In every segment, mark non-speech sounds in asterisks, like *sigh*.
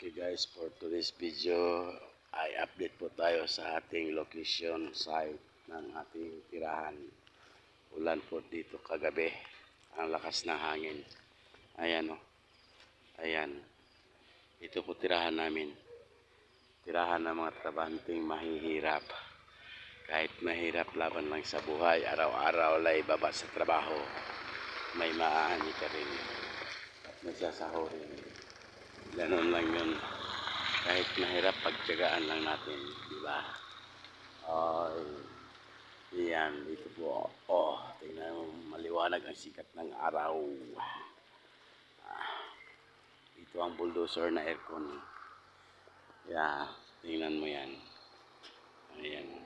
Okay guys, for today's video ay update po tayo sa ating location site ng ating tirahan. Ulan po dito kagabi. Ang lakas ng hangin. Ayan o. Ayan. Ito po tirahan namin. Tirahan ng mga trabahanteng mahihirap. Kahit mahirap laban lang sa buhay, araw-araw lay baba sa trabaho. May maaani ka rin. At magsasahorin. Ganon lang yun. Kahit mahirap, pagtyagaan lang natin. Di ba? Ay, yan. Dito po. Oh, tingnan mo. Maliwanag ang sikat ng araw. Ah, ito ang bulldozer na aircon. Yeah, tingnan mo yan. Ayan.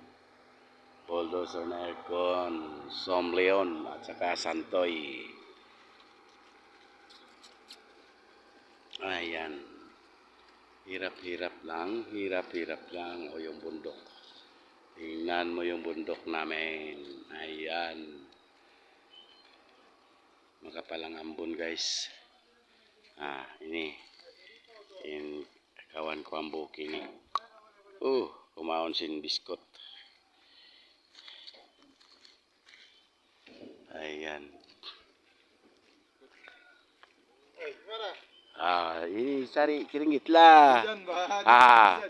Bulldozer na aircon. Som Leon at saka Santoy. Ayan. Hirap-hirap lang, hirap-hirap lang o yung bundok. Tingnan mo yung bundok namin. Ayan. Makapalang ambon guys. Ah, ini. In kawan ko ang buki ni. Oh, kumaon sin biskot. Ayan. cari keringit lah. Ah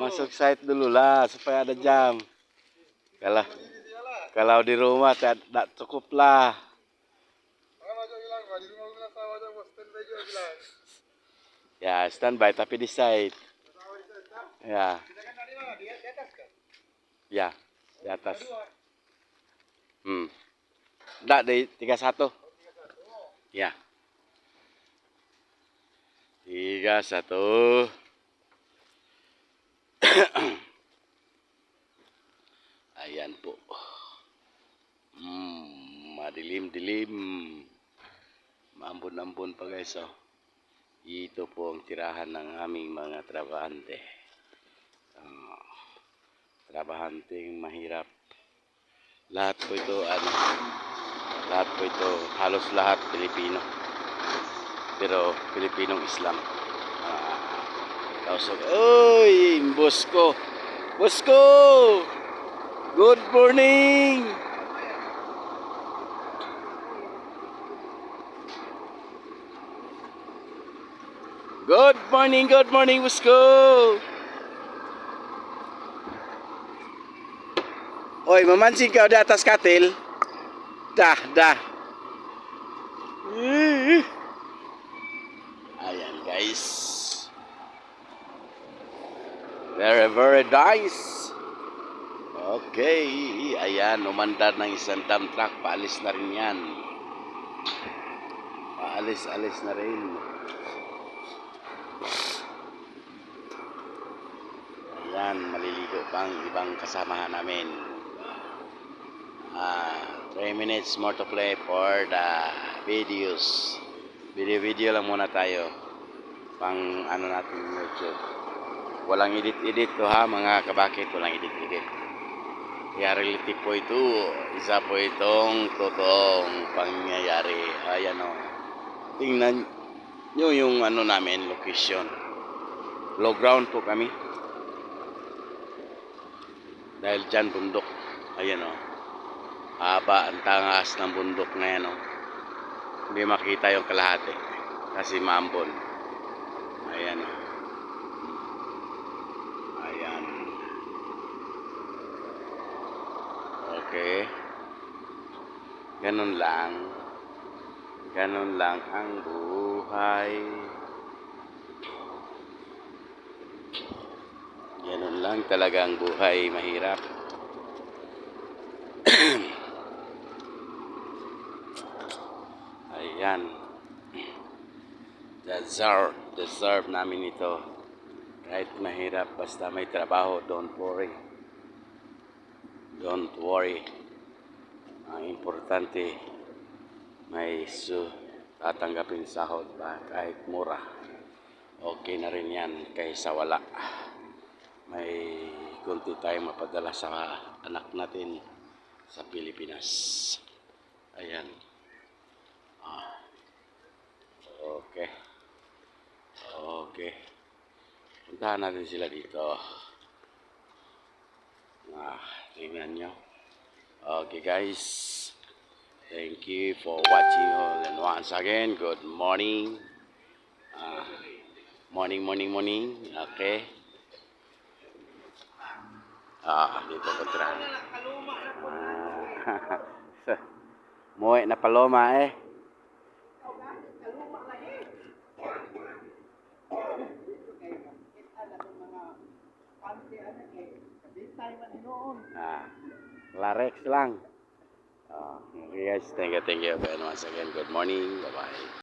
masuk site dulu lah supaya ada jam. Kalau kalau di rumah tidak cukup lah. Ya standby tapi di site. Ya. Ya di atas. hmm. Tidak di 31 ya. 31. *coughs* Ayan po. Hmm, madilim-dilim. Maambon-ambon pa guys oh. Ito po ang tirahan ng aming mga trabahante. Ah, trabahanteng mahirap. Lahat po ito ano, lahat po ito, halos lahat Pilipino. Pero Pilipinong Islam. Ah, kausap, Uy, boss ko! Boss ko! Good morning! Good morning, good morning, boss ko! Oy, mamansin ka di atas katil. Dah, dah. Ih. Ayan guys. Very, very nice. Okay. Ayan, umandar ng isang dump truck. Paalis na rin yan. Paalis-alis na rin. Ayan, maliligo pang ibang kasamahan namin. Ah, 3 minutes more to play for the videos. Video-video lang muna tayo. Pang ano natin YouTube. Walang edit-edit to ha mga kabakit. Walang edit-edit. Reality po ito. Isa po itong totoong pangyayari. Ayan o. Tingnan nyo yung ano namin, location. Low ground po kami. Dahil dyan bundok. Ayan o. Haba ang tangas ng bundok na yan o. Hindi makita yung kalahati. Kasi maambon. Ayan o. Ayan. Okay. Ganun lang. Ganun lang ang buhay. Ganun lang talaga ang buhay. Mahirap. *clears throat* Ayan. Deserve, deserve namin ito. Kahit mahirap, basta may trabaho, don't worry. Don't worry. Ang importante, may su tatanggapin sahod ba kahit mura. Okay na rin yan kaysa wala. May kunti tayong mapadala sa anak natin sa Pilipinas. Ayan. Ah. Okay. Okay. Puntahan natin sila dito. Ah, tingnan nyo. Okay guys. Thank you for watching all and once again, good morning. Ah, morning, morning, morning. Okay. Ah, dito ko try. Ah, na paloma eh. Ah, Larex lang. Ah, okay guys, thank you, thank you. And once again, good morning. Bye-bye.